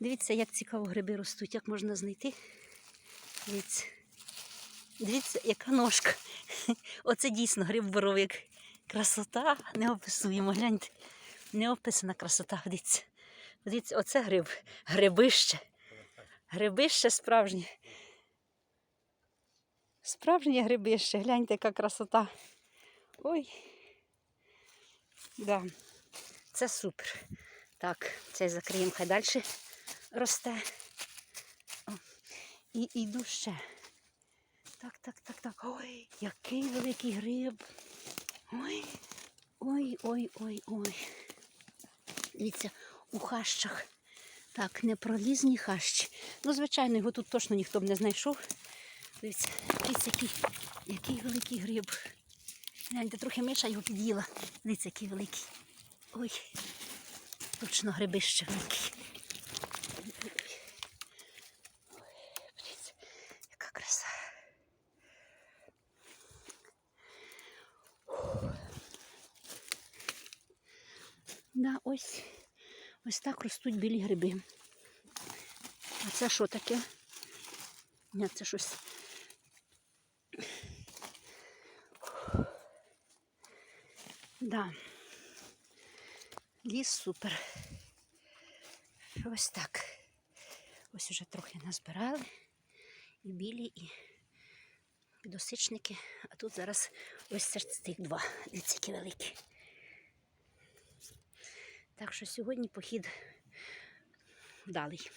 Дивіться, як цікаво гриби ростуть, як можна знайти. Дивіться. Дивіться, яка ножка. Оце дійсно гриб боровик. Красота неописуємо. Гляньте. Неописана красота. Дивіться. Дивіться, оце гриб. Грибище. Грибище справжнє. Справжнє грибище. Гляньте, яка красота. Ой. Да. Це супер. Так, цей закриємо, хай далі росте. О. І йду ще. Так, так, так, так. Ой, який великий гриб. Ой, ой, ой, ой, ой. Дивіться, у хащах. Так, непролізні хащі. Ну, звичайно, його тут точно ніхто б не знайшов. Дивіться, дивіться, який, який великий гриб. Гляньте, трохи миша його під'їла. Дивіться, який великий. Ой, точно грибище великий. Ой, Дивіться, яка краса. Да, ось, ось так ростуть білі гриби. А це що таке? Ні, це щось. Да. Ліс супер. Ось так. Ось уже трохи назбирали. І білі, і підосичники. А тут зараз ось цих два. Які великі. Так що сьогодні похід вдалий.